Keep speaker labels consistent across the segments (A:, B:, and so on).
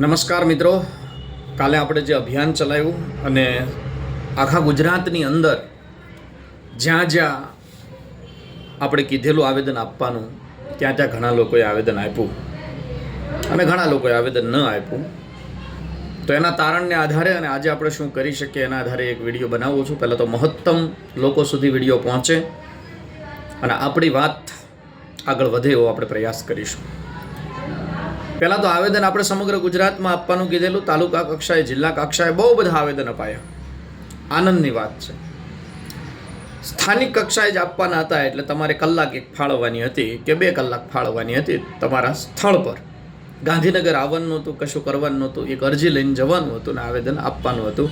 A: નમસ્કાર મિત્રો. કાલે આપણે જે અભિયાન ચલાવ્યું અને આખા ગુજરાતની અંદર જ્યાં જ્યાં આપણે કીધેલું આવેદન આપવાનું, ત્યાં ત્યાં ઘણા લોકોએ આવેદન આપ્યું અને ઘણા લોકોએ આવેદન ન આપ્યું. તો એના તારણને આધારે અને આજે આપણે શું કરી શકીએ એના આધારે એક વીડિયો બનાવું છું. પહેલાં તો મહત્તમ લોકો સુધી વીડિયો પહોંચે અને આપણી વાત આગળ વધે એવો આપણે પ્રયાસ કરીશું. પહેલાં તો આવેદન આપણે સમગ્ર ગુજરાતમાં આપવાનું કીધેલું, તાલુકા કક્ષાએ, જિલ્લા કક્ષાએ બહુ બધા આવેદન અપાયા. આનંદની વાત છે. સ્થાનિક કક્ષાએ જ આપવાના હતા એટલે તમારે કલાક એક ફાળવવાની હતી કે બે કલાક ફાળવવાની હતી તમારા સ્થળ પર. ગાંધીનગર આવવાનું હતું, કશું કરવાનું નહોતું એક અરજી લઈને જવાનું હતું ને આવેદન આપવાનું હતું.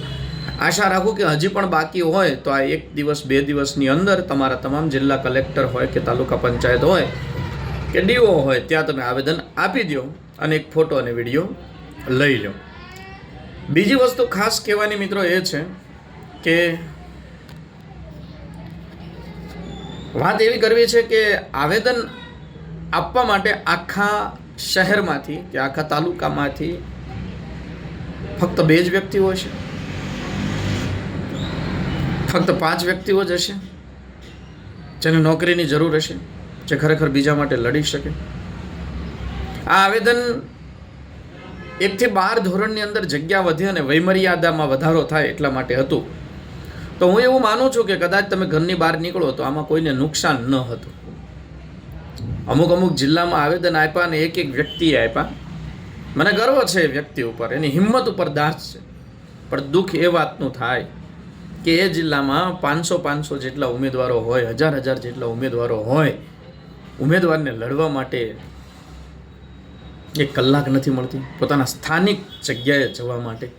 A: આશા રાખું કે હજી પણ બાકી હોય તો આ એક દિવસ, બે દિવસની અંદર તમારા તમામ જિલ્લા કલેક્ટર હોય કે તાલુકા પંચાયત હોય કે ડીઓ હોય ત્યાં તમે આવેદન આપી દો અને એક ફોટો અને વીડિયો લઈ લો. બીજી વસ્તુ ખાસ કહેવાની મિત્રો એ છે કે વાત એવી કરવી છે કે આવેદન આપવા માટે આખા શહેરમાંથી કે આખા તાલુકામાંથી ફક્ત બે જ વ્યક્તિઓ હશે? ફક્ત પાંચ વ્યક્તિઓ જ હશે? જેને નોકરીની જરૂર હશે? જે ખરેખર બીજા માટે લડી શકે? આ આવેદન એકથી બાર ધોરણની અંદર જગ્યા વધે અને વયમર્યાદામાં વધારો થાય એટલા માટે હતું. તો હું એવું માનું છું કે કદાચ તમે ઘરની બહાર નીકળો તો આમાં કોઈને નુકસાન ન હતું. અમુક અમુક જિલ્લામાં આવેદન આપ્યા અને એક એક વ્યક્તિએ આપ્યા. મને ગર્વ છે એ વ્યક્તિ ઉપર, એની હિંમત ઉપર દાસ છે. પણ દુઃખ એ વાતનું થાય કે એ જિલ્લામાં પાંચસો પાંચસો જેટલા ઉમેદવારો હોય, હજાર હજાર જેટલા ઉમેદવારો હોય ઉમેદવારને લડવા માટે એક કલાક નથી મળતી પોતાના સ્થાનિક જગ્યાએ જવા માટે.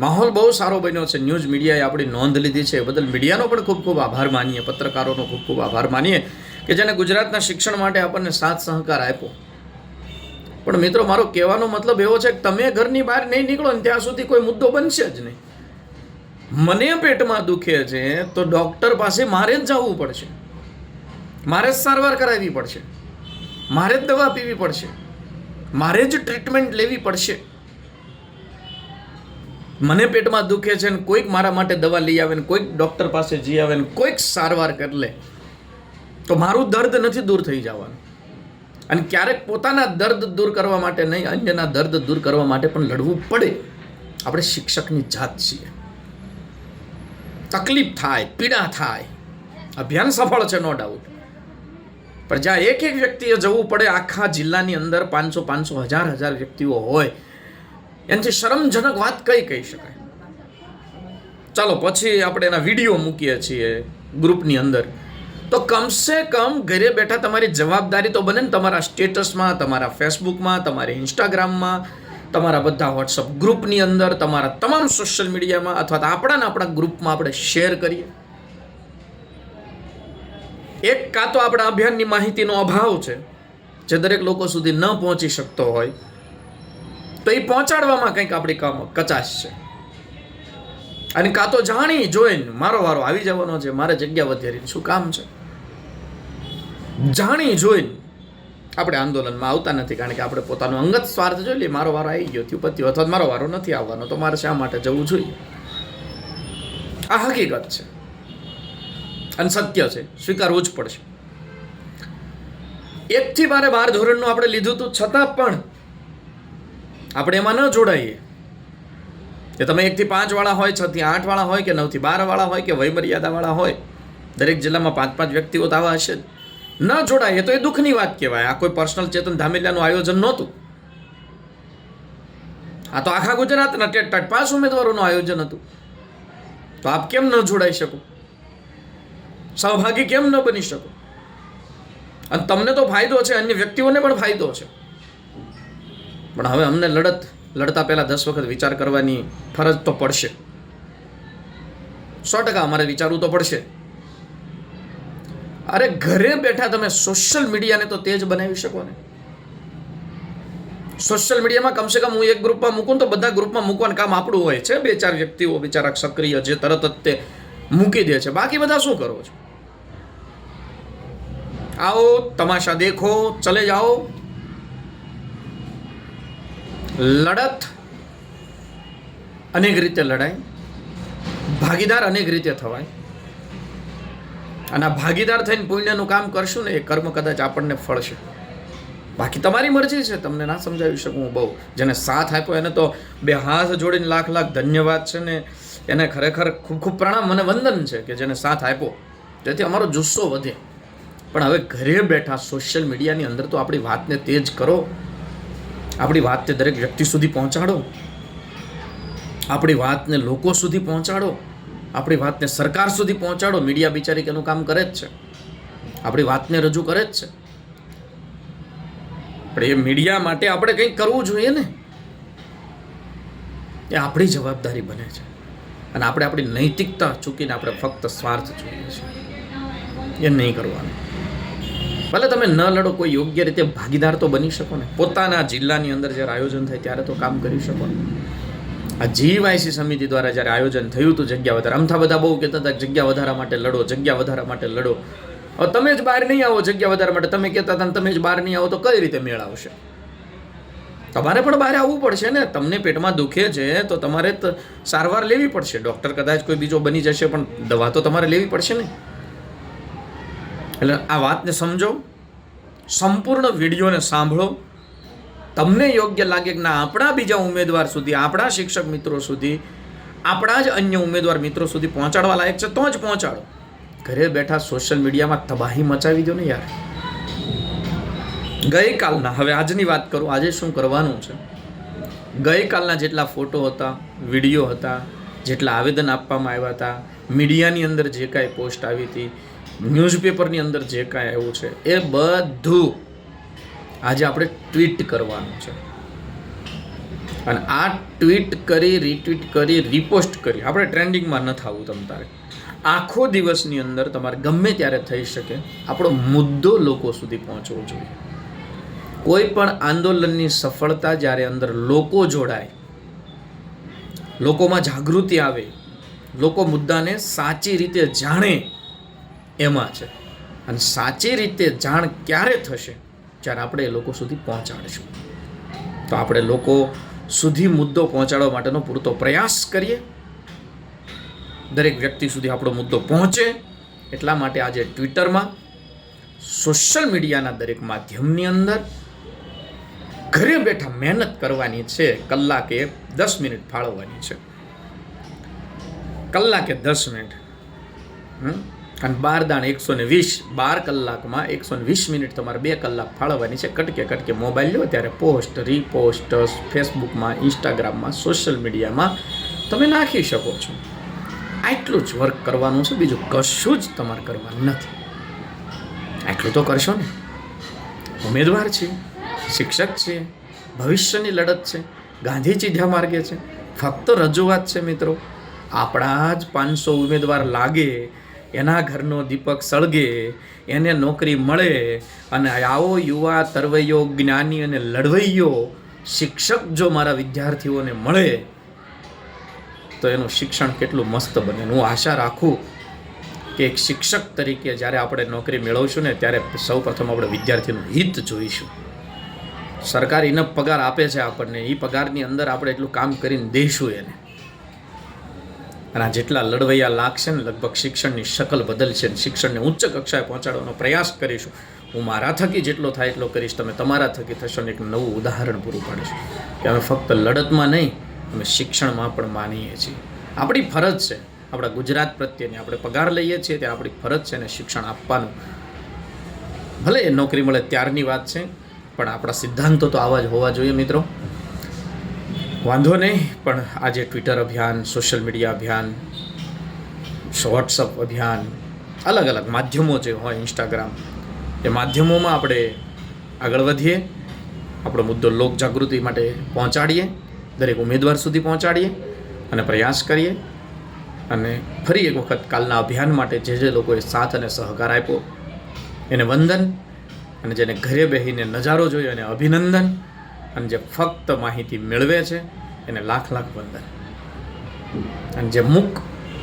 A: માહોલ બહુ સારો બન્યો છે. ન્યૂઝ મીડિયાએ આપણી નોંધ લીધી છે. એ બદલ મીડિયાનો પણ ખૂબ ખૂબ આભાર માનીએ, પત્રકારોનો ખૂબ ખૂબ આભાર માનીએ કે જેને ગુજરાતના શિક્ષણ માટે આપણને સાથ સહકાર આપ્યો. પણ મિત્રો, મારો કહેવાનો મતલબ એવો છે કે તમે ઘરની બહાર નહીં નીકળો ને ત્યાં સુધી કોઈ મુદ્દો બનશે જ નહીં. મને પેટમાં દુખે છે તો ડૉક્ટર પાસે મારે જ જવું પડશે. મારે જ સારવાર કરાવવી પડશે. મારે જ દવા પીવી પડશે. મારે જ ટ્રીટમેન્ટ લેવી પડશે. મને પેટમાં દુખે છે ને કોઈક મારા માટે દવા લઈ આવે ને કોઈક ડૉક્ટર પાસે જઈ આવે ને કોઈક સારવાર કરી લે, તો મારું દર્દ નથી દૂર થઈ જવાનું. અને ક્યારેક પોતાના દર્દ દૂર કરવા માટે નહીં, અન્યના દર્દ દૂર કરવા માટે પણ લડવું પડે. આપણે શિક્ષકની જાત છીએ. તકલીફ થાય, પીડા થાય. અભિયાન સફળ છે નો ડાઉટ પણ જ્યાં એક એક વ્યક્તિએ જવું પડે, આખા જિલ્લાની અંદર પાંચસો પાંચસો હજાર હજાર વ્યક્તિઓ હોય, એનાથી શરમજનક વાત કઈ કહી શકાય? ચાલો, પછી આપણે એના વીડિયો મૂકીએ છીએ ગ્રુપની અંદર. તો કમસે કમ ઘરે બેઠા તમારી જવાબદારી તો બને ને તમારા સ્ટેટસમાં, તમારા ફેસબુકમાં, તમારી ઇન્સ્ટાગ્રામમાં, તમારા બધા વોટ્સઅપ ગ્રુપની અંદર, તમારા તમામ સોશિયલ મીડિયામાં અથવા તો આપણા ને આપણા ગ્રુપમાં આપણે શેર કરીએ. એક કાં તો આપણા અભિયાનની માહિતીનો અભાવ છે, જે દરેક લોકો સુધી ન પહોંચી શકતો હોય, તો એ પહોંચાડવામાં કંઈક આપણી કામ કચાશ છે. અને કાં તો જાણી જોઈને મારો વારો આવી જવાનો છે, મારે જગ્યા વધારીને શું કામ છે? જાણી જોઈને આપણે આંદોલનમાં આવતા નથી, કારણ કે આપણે પોતાનો અંગત સ્વાર્થ જોઈ લઈએ, મારો વારો આવી ગયો, થયું પત્યું, અથવા મારો વારો નથી આવવાનો, તો મારે શા માટે જવું જોઈએ? આ હકીકત છે. અને સત્ય છે, સ્વીકારવું જ પડશે. એકથી બારે બાર ધોરણનું આપણે લીધું હતું, છતાં પણ આપણે એમાં ન જોડાઈએ. કે તમે એકથી પાંચવાળા હોય, છથી આઠવાળા હોય, કે નવથી બારવાળા હોય, કે વયમર્યાદાવાળા હોય, દરેક જિલ્લામાં પાંચ પાંચ વ્યક્તિઓ તો આવા હશે જ. ન જોડાઈએ તો એ દુઃખની વાત કહેવાય. આ કોઈ પર્સનલ ચેતન ધામેલિયાનું આયોજન નહોતું. આ તો આખા ગુજરાતના ટેટ ટાટ પાંચ ઉમેદવારોનું આયોજન હતું. તો આપ કેમ ન જોડાઈ શકો? સહભાગી કેમ ન બની શકો? અને તમને તો ફાયદો છે, અન્ય વ્યક્તિઓને પણ ફાયદો છે. પણ હવે અમને લડત, લડતા પહેલાં દસ વખત વિચાર કરવાની ફરજ તો પડશે. સો ટકા અમારે વિચારવું તો પડશે. અરે ઘરે બેઠા તમે સોશિયલ મીડિયાને તો તેજ બનાવી શકો ને. સોશિયલ મીડિયામાં કમસે કમ હું એક ગ્રુપમાં મૂકું તો બધા ગ્રુપમાં મૂકવાનું કામ આપણું હોય છે. બે ચાર વ્યક્તિઓ બિચારા સક્રિય જે તરત જ તે મૂકી દે છે. બાકી બધા શું કરો છો? આવો, તમાશા દેખો, ચલે જાઓ. લડત અનેક રીતે લડાય. ભાગીદાર અનેક રીતે થવાય. અને ભાગીદાર થઈને પુણ્યનું કામ કરશું ને, એ કર્મ કદાચ આપણને ફળશે. બાકી તમારી મરજી છે, તમને ના સમજાવી શકું હું બહુ. જેને સાથ આપ્યો, એને તો બે હાથ જોડીને લાખ લાખ ધન્યવાદ છે ને, એને ખરેખર ખૂબ ખૂબ પ્રણામ મને વંદન છે કે જેને સાથ આપ્યો. જેથી અમારો જુસ્સો વધે. પણ હવે ઘરે બેઠા સોશિયલ મીડિયાની અંદર તો આપણી વાતને તેજ કરો. આપણી વાતને દરેક વ્યક્તિ સુધી પહોંચાડો. આપણી વાતને લોકો સુધી પહોંચાડો. આપણી વાતને સરકાર સુધી પહોંચાડો. મીડિયા બિચારી કે એનું કામ કરે જ છે. આપણી વાતને રજૂ કરે જ છે. પણ એ મીડિયા માટે આપણે કંઈક કરવું જોઈએ ને. એ આપણી જવાબદારી બને છે. અને આપણે આપણી નૈતિકતા ચૂકીને આપણે ફક્ત સ્વાર્થ જોઈએ છીએ એ નહીં કરવાનું. ભલે તમે ન લડો, કોઈ યોગ્ય રીતે ભાગીદાર તો બની શકો ને. પોતાના જિલ્લાની અંદર જ્યારે આયોજન થાય ત્યારે તો કામ કરી શકો આ જીવાયસી સમિતિ દ્વારા જ્યારે આયોજન થયું હતું જગ્યા વધારા અમથા બધા બહુ કહેતા હતા જગ્યા વધારા માટે લડો, જગ્યા વધારા માટે લડો. હવે તમે જ બહાર નહીં આવો જગ્યા વધારા માટે, તમે કહેતા હતા તમે જ બહાર નહીં આવો તો કઈ રીતે મેળ આવશે? તમારે પણ બહાર આવવું પડશે ને. તમને પેટમાં દુખે છે તો તમારે સારવાર લેવી પડશે. ડૉક્ટર કદાચ કોઈ બીજો બની જશે પણ દવા તો તમારે લેવી પડશે ને. એટલે આ વાતને સમજો, સંપૂર્ણ વિડીયોને સાંભળો. તમને યોગ્ય લાગે કે ના, આપણા બીજા ઉમેદવાર સુધી, આપણા શિક્ષક મિત્રો સુધી, આપણા જ અન્ય ઉમેદવાર મિત્રો સુધી પહોંચાડવા લાયક છે, તો જ પહોંચાડો. ઘરે બેઠા સોશિયલ મીડિયામાં તબાહી મચાવી દો ને યાર. ગઈકાલના, હવે આજની વાત કરું, આજે શું કરવાનું છે? ગઈકાલના જેટલા ફોટો હતા વીડિયો હતા, જેટલા આવેદન આપવામાં આવ્યા હતા મીડિયાની અંદર જે કાંઈ પોસ્ટ આવી હતી ન્યૂઝપેપરની અંદર જે કાંઈ આવ્યું છે, એ બધું આજે આપણે ટ્વીટ કરવાનું છે. અને આ ટ્વીટ કરી રીટ્વીટ કરી રિપોસ્ટ કરી, આપણે ટ્રેન્ડિંગમાં ન થવું તમ તારે. આખો દિવસની અંદર તમારે ગમે ત્યારે થઈ શકે, આપણો મુદ્દો લોકો સુધી પહોંચવો જોઈએ. કોઈ પણ આંદોલનની સફળતા જ્યારે અંદર લોકો જોડાય, લોકોમાં જાગૃતિ આવે, લોકો મુદ્દાને સાચી રીતે જાણે એમાં છે. અને સાચી રીતે જાણ ક્યારે થશે? જ્યારે આપણે એ લોકો સુધી પહોંચાડીશું. તો આપણે લોકો સુધી મુદ્દો પહોંચાડવા માટેનો પૂરતો પ્રયાસ કરીએ. દરેક વ્યક્તિ સુધી આપણો મુદ્દો પહોંચે. એટલા માટે આજે ટ્વિટરમાં, સોશિયલ મીડિયાના દરેક માધ્યમની અંદર ઘરે બેઠા મહેનત કરવાની છે, કલાકે દસ મિનિટ ફાળવવાની છે. કલાકે દસ મિનિટ, હમ? અને બાર દાણ એકસો ને વીસ, બાર કલાકમાં એકસો ને વીસ મિનિટ તમારે બે કલાક ફાળવવાની છે. કટકે કટકે મોબાઈલ લો, ત્યારે પોસ્ટ, રીપોસ્ટ, ફેસબુકમાં, ઇન્સ્ટાગ્રામમાં, સોશિયલ મીડિયામાં તમે નાખી શકો છો. આટલું જ વર્ક કરવાનું છે, બીજું કશું જ તમારે કરવાનું નથી. આટલું તો કરશો ને. ઉમેદવાર છે, શિક્ષક છે, ભવિષ્યની લડત છે, ગાંધીજી ધ્યા માર્ગે છે. ફક્ત રજૂઆત છે મિત્રો. આપણા જ પાંચસો ઉમેદવાર લાગે એના ઘરનો દીપક સળગે, એને નોકરી મળે અને આવો યુવા તરવૈયો, જ્ઞાની અને લડવૈયો શિક્ષક જો મારા વિદ્યાર્થીઓને મળે, તો એનું શિક્ષણ કેટલું મસ્ત બને. હું આશા રાખું કે એક શિક્ષક તરીકે જ્યારે આપણે નોકરી મેળવશું ને ત્યારે સૌ પ્રથમ આપણે વિદ્યાર્થીનું હિત જોઈશું. સરકાર એને પગાર આપે છે આપણને. એ પગારની અંદર આપણે એટલું કામ કરીને દઈશું એને. અને આ જેટલા લડવૈયા લાગશે ને, લગભગ શિક્ષણની શકલ બદલશે ને, શિક્ષણને ઉચ્ચ કક્ષાએ પહોંચાડવાનો પ્રયાસ કરીશું. હું મારા થકી જેટલો થાય એટલો કરીશ, તમે તમારા થકી થશો ને એક નવું ઉદાહરણ પૂરું પાડીશું. કે અમે ફક્ત લડતમાં નહીં, અમે શિક્ષણમાં પણ માનીએ છીએ. આપણી ફરજ છે, આપણા ગુજરાત પ્રત્યેની આપણે પગાર લઈએ છીએ, ત્યાં આપણી ફરજ છે ને શિક્ષણ આપવાનું. ભલે નોકરી મળે ત્યારની વાત છે, પણ આપણા સિદ્ધાંતો તો આવા જ હોવા જોઈએ મિત્રો. વાંધો નહીં, પણ આજે ટ્વિટર અભિયાન સોશિયલ મીડિયા અભિયાન વોટ્સઅપ અભિયાન, અલગ અલગ માધ્યમો જે હોય ઇન્સ્ટાગ્રામ એ માધ્યમોમાં આપણે આગળ વધીએ, આપણો મુદ્દો લોક જાગૃતિ માટે પહોંચાડીએ, દરેક ઉમેદવાર સુધી પહોંચાડીએ અને પ્રયાસ કરીએ. અને ફરી એક વખત કાલના અભિયાન માટે જે જે લોકોએ સાથ અને સહકાર આપ્યો, એને વંદન, અને જેને ઘરે બેસીને નજારો જોયો, એને અભિનંદન અને જે ફક્ત માહિતી મેળવે છે, એને લાખ લાખ વંદન. અને જે મુક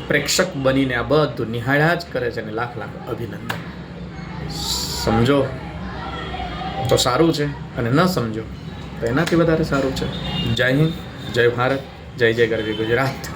A: પ્રેક્ષક બનીને આ બધું નિહાળ્યા જ કરે છે અને લાખ લાખ અભિનંદન. સમજો તો સારું છે, અને ન સમજો તો એનાથી વધારે સારું છે. જય હિન્દ, જય ભારત, જય જય ગરવી ગુજરાત.